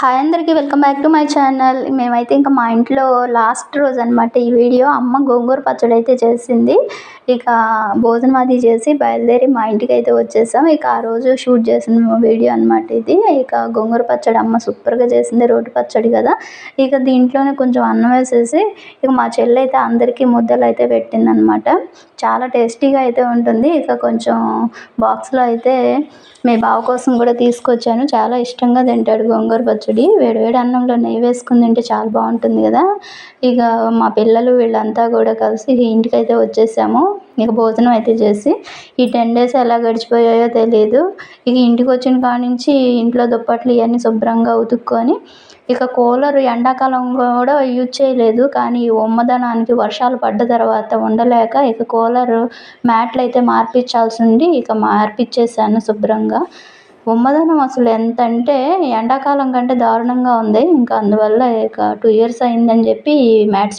Hi అందరికీ welcome back to my channel మేమైతే ఇంకా మా ఇంట్లో లాస్ట్ రోజు అనమాట ఈ వీడియో అమ్మ గోంగూర పచ్చడి అయితే చేసింది. ఇక భోజనం అది చేసి బయలుదేరి మా ఇంటికి అయితే వచ్చేసాం. ఇక ఆ రోజు షూట్ చేసిన వీడియో అనమాట ఇది. ఇక గోంగూర పచ్చడి అమ్మ సూపర్గా చేసింది రోడ్డు పచ్చడి కదా. ఇక దీంట్లోనే కొంచెం అన్నం వేసేసి ఇక మా చెల్లి అయితే అందరికీ ముద్దలు అయితే పెట్టిందనమాట చాలా టేస్టీగా అయితే ఉంటుంది. ఇక కొంచెం బాక్స్లో అయితే మీ బావ కోసం కూడా తీసుకొచ్చాను. చాలా ఇష్టంగా తింటాడు గోంగూర పచ్చడి. వేడివేడి అన్నంలో నెయ్యి వేసుకుని తింటే చాలా బాగుంటుంది కదా. ఇక మా పిల్లలు వీళ్ళంతా కూడా కలిసి ఇంటికి అయితే వచ్చేసాము. ఇక భోజనం అయితే చేసి ఈ టెన్ డేస్ ఎలా గడిచిపోయాయో తెలియదు ఇక ఇంటికి వచ్చిన కాడ నుంచి ఇంట్లో దుప్పట్లు ఇవన్నీ శుభ్రంగా ఉతుక్కొని ఇక కూలర్ ఎండాకాలం కూడా యూజ్ చేయలేదు. కానీ ఈ ఉమ్మదనానికి వర్షాలు పడ్డ తర్వాత ఉండలేక ఇక కూలర్ మ్యాట్లు అయితే మార్పించాల్సి ఉంది. ఇక మార్పిచ్చేసాను శుభ్రంగా. ఉమ్మదనం అసలు ఎంత అంటే ఎండాకాలం కంటే దారుణంగా ఉంది. ఇంకా అందువల్ల ఇక టూ ఇయర్స్ అయిందని చెప్పి మ్యాట్స్